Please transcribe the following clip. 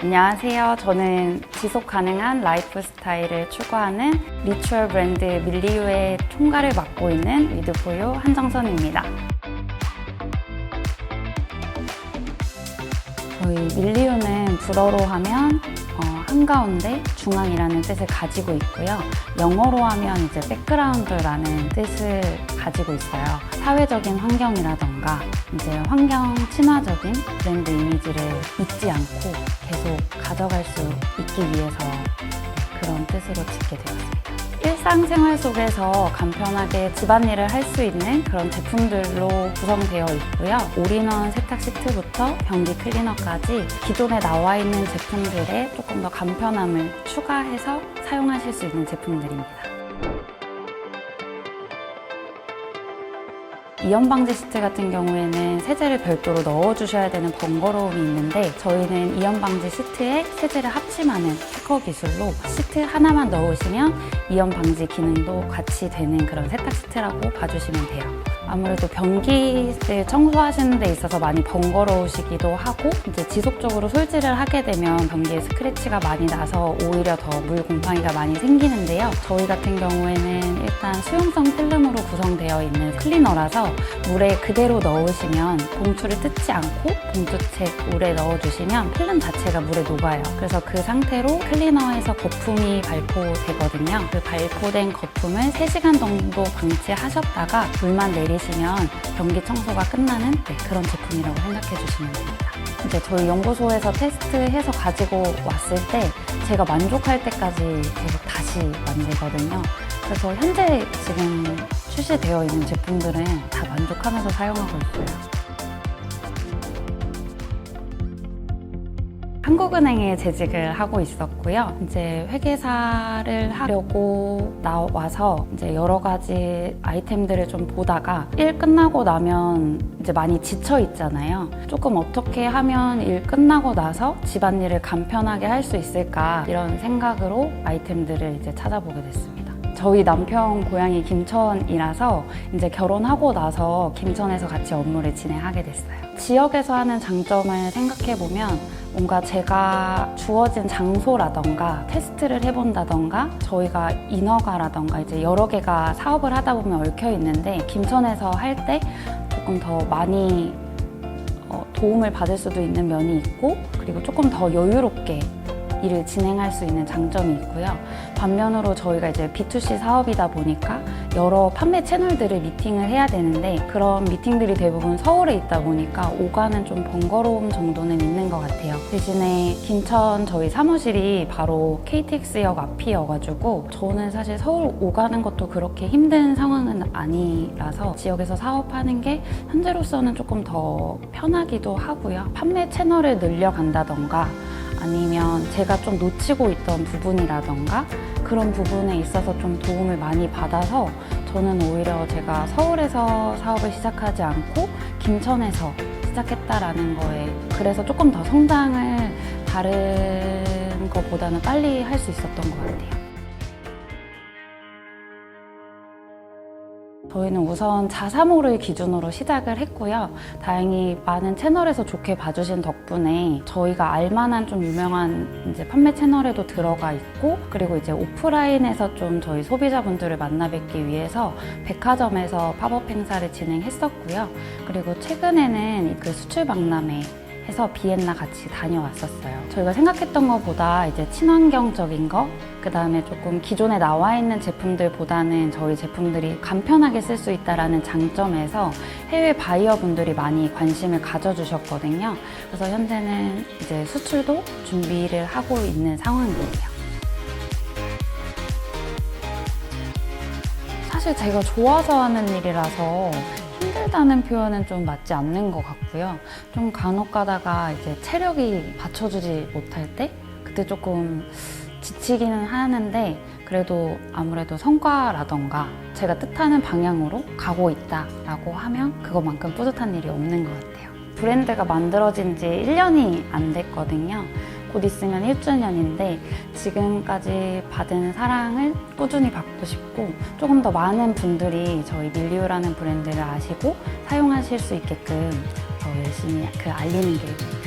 안녕하세요. 저는 지속 가능한 라이프 스타일을 추구하는 리추얼 브랜드 밀리유의 총괄을 맡고 있는 위드포유 한정선입니다. 저희 밀리유는 불어로 하면 어, 한가운데 중앙이라는 뜻을 가지고 있고요. 영어로 하면 이제 백그라운드라는 뜻을 가지고 있어요. 사회적인 환경이라던가 이제 환경 친화적인 브랜드 이미지를 잊지 않고 계속 가져갈 수 있기 위해서 그런 뜻으로 짓게 되었습니다. 일상생활 속에서 간편하게 집안일을 할 수 있는 그런 제품들로 구성되어 있고요. 올인원 세탁 시트부터 변기 클리너까지 기존에 나와 있는 제품들에 조금 더 간편함을 추가해서 사용하실 수 있는 제품들입니다. 이염 방지 시트 같은 경우에는 세제를 별도로 넣어주셔야 되는 번거로움이 있는데 저희는 이염 방지 시트에 세제를 합침하는 특허 기술로 시트 하나만 넣으시면 이염 방지 기능도 같이 되는 그런 세탁 시트라고 봐주시면 돼요. 아무래도 변기를 청소하시는 데 있어서 많이 번거로우시기도 하고 이제 지속적으로 솔질을 하게 되면 변기에 스크래치가 많이 나서 오히려 더 물 곰팡이가 많이 생기는데요. 저희 같은 경우에는 일단 수용성 필름으로 구성되어 있는 클리너라서 물에 그대로 넣으시면 봉투를 뜯지 않고 봉투채 물에 넣어주시면 필름 자체가 물에 녹아요. 그래서 그 상태로 클리너에서 거품이 발포되거든요. 그 발포된 거품을 3시간 정도 방치하셨다가 물만 내리 시면 변기 청소가 끝나는 네, 그런 제품이라고 생각해 주시면 됩니다. 이제 저희 연구소에서 테스트해서 가지고 왔을 때 제가 만족할 때까지 계속 다시 만들거든요. 그래서 현재 지금 출시되어 있는 제품들은 다 만족하면서 사용하고 있어요. 한국은행에 재직을 하고 있었고요. 이제 회계사를 하려고 나와서 이제 여러 가지 아이템들을 좀 보다가 일 끝나고 나면 이제 많이 지쳐 있잖아요. 조금 어떻게 하면 일 끝나고 나서 집안일을 간편하게 할 수 있을까 이런 생각으로 아이템들을 이제 찾아보게 됐습니다. 저희 남편 고향이 김천이라서 이제 결혼하고 나서 김천에서 같이 업무를 진행하게 됐어요. 지역에서 하는 장점을 생각해 보면 뭔가 제가 주어진 장소라던가 테스트를 해본다던가 저희가 인허가라던가 이제 여러 개가 사업을 하다 보면 얽혀 있는데 김천에서 할 때 조금 더 많이 어, 도움을 받을 수도 있는 면이 있고 그리고 조금 더 여유롭게 일을 진행할 수 있는 장점이 있고요. 반면으로 저희가 이제 B2C 사업이다 보니까 여러 판매 채널들을 미팅을 해야 되는데 그런 미팅들이 대부분 서울에 있다 보니까 오가는 좀 번거로움 정도는 있는 것 같아요. 대신에 김천 저희 사무실이 바로 KTX역 앞이어가지고 저는 사실 서울 오가는 것도 그렇게 힘든 상황은 아니라서 지역에서 사업하는 게 현재로서는 조금 더 편하기도 하고요. 판매 채널을 늘려간다던가 아니면 제가 좀 놓치고 있던 부분이라던가 그런 부분에 있어서 좀 도움을 많이 받아서 저는 오히려 제가 서울에서 사업을 시작하지 않고 김천에서 시작했다라는 거에 그래서 조금 더 성장을 다른 것보다는 빨리 할 수 있었던 것 같아요. 저희는 우선 자사모를 기준으로 시작을 했고요. 다행히 많은 채널에서 좋게 봐주신 덕분에 저희가 알만한 좀 유명한 이제 판매 채널에도 들어가 있고 그리고 이제 오프라인에서 좀 저희 소비자분들을 만나 뵙기 위해서 백화점에서 팝업 행사를 진행했었고요. 그리고 최근에는 그 수출 박람회 해서 비엔나 같이 다녀왔었어요. 저희가 생각했던 것보다 이제 친환경적인 거, 그 다음에 조금 기존에 나와 있는 제품들보다는 저희 제품들이 간편하게 쓸 수 있다라는 장점에서 해외 바이어분들이 많이 관심을 가져주셨거든요. 그래서 현재는 이제 수출도 준비를 하고 있는 상황이에요. 사실 제가 좋아서 하는 일이라서 힘들다는 표현은 좀 맞지 않는 것 같고요. 좀 간혹 가다가 이제 체력이 받쳐주지 못할 때 그때 조금 지치기는 하는데 그래도 아무래도 성과라던가 제가 뜻하는 방향으로 가고 있다라고 하면 그것만큼 뿌듯한 일이 없는 것 같아요. 브랜드가 만들어진 지 1년이 안 됐거든요. 곧 있으면 1주년인데 지금까지 받은 사랑을 꾸준히 받고 싶고 조금 더 많은 분들이 저희 밀리오라는 브랜드를 아시고 사용하실 수 있게끔 더 열심히 그 알리는 게